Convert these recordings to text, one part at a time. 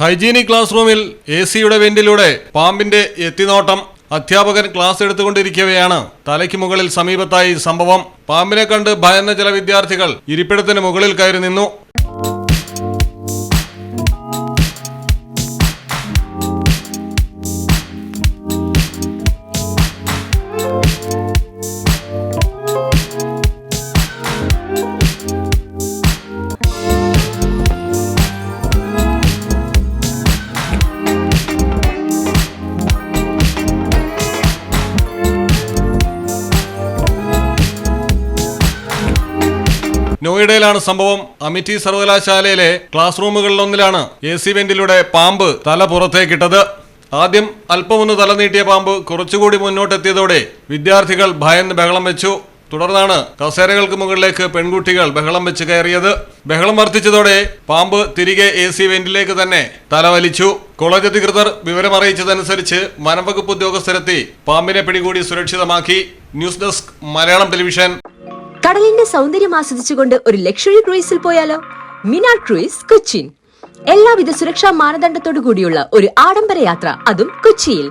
Hygienic class റൂമിൽ A സിയുടെ വെന്റിലൂടെ പാമ്പിന്റെ എത്തിനോട്ടം അധ്യാപകൻ ക്ലാസ് എടുത്തുകൊണ്ടിരിക്കവെയാണ്. തലയ്ക്ക് മുകളിൽ സമീപത്തായി സംഭവം. പാമ്പിനെ കണ്ട് ഭയന്ന ചില വിദ്യാർത്ഥികൾ ഇരിപ്പിടത്തിന് മുകളിൽ കയറി നിന്നു. നോയിഡയിലാണ് സംഭവം. അമിറ്റി സർവകലാശാലയിലെ ക്ലാസ് റൂമുകളിലൊന്നിലാണ് എ സി വെന്റിലൂടെ പാമ്പ് തല പുറത്തേക്കിട്ടത്. ആദ്യം അല്പമൊന്ന് തല നീട്ടിയ പാമ്പ് കുറച്ചുകൂടി മുന്നോട്ടെത്തിയതോടെ വിദ്യാർത്ഥികൾ ഭയന്ന് ബഹളം വെച്ചു. തുടർന്നാണ് കസേരകൾക്ക് മുകളിലേക്ക് പെൺകുട്ടികൾ ബഹളം വെച്ച് കയറിയത്. ബഹളം വർദ്ധിച്ചതോടെ പാമ്പ് തിരികെ എ സി വെന്റിലേക്ക് തന്നെ തല വലിച്ചു. കോളേജ് അധികൃതർ വിവരമറിയിച്ചതനുസരിച്ച് വനംവകുപ്പ് ഉദ്യോഗസ്ഥരെത്തി പാമ്പിനെ പിടികൂടി സുരക്ഷിതമാക്കി. News desk Malayalam television. കടലിന്റെ സൗന്ദര്യം ആസ്വദിച്ചുകൊണ്ട് ഒരു ലക്ഷറി ക്രൂയിസിൽ പോയാലോ? മിനാർ ക്രൂയിസ് കൊച്ചിൻ എല്ലാവിധ സുരക്ഷാ മാനദണ്ഡത്തോടു കൂടിയുള്ള ഒരു ആഡംബര യാത്ര അതും കൊച്ചിയിൽ.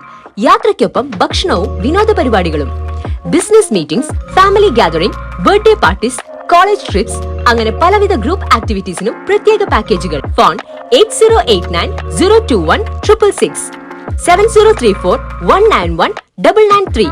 യാത്രയ്ക്കൊപ്പം ഭക്ഷണവും വിനോദ പരിപാടികളും. Business meetings family gathering birthday parties college trips അങ്ങനെ പലവിധ ഗ്രൂപ്പ് ആക്ടിവിറ്റീസിനും പ്രത്യേക പാക്കേജുകൾ phone eight zero eight nine zero two one triple six seven zero three four one nine one double nine three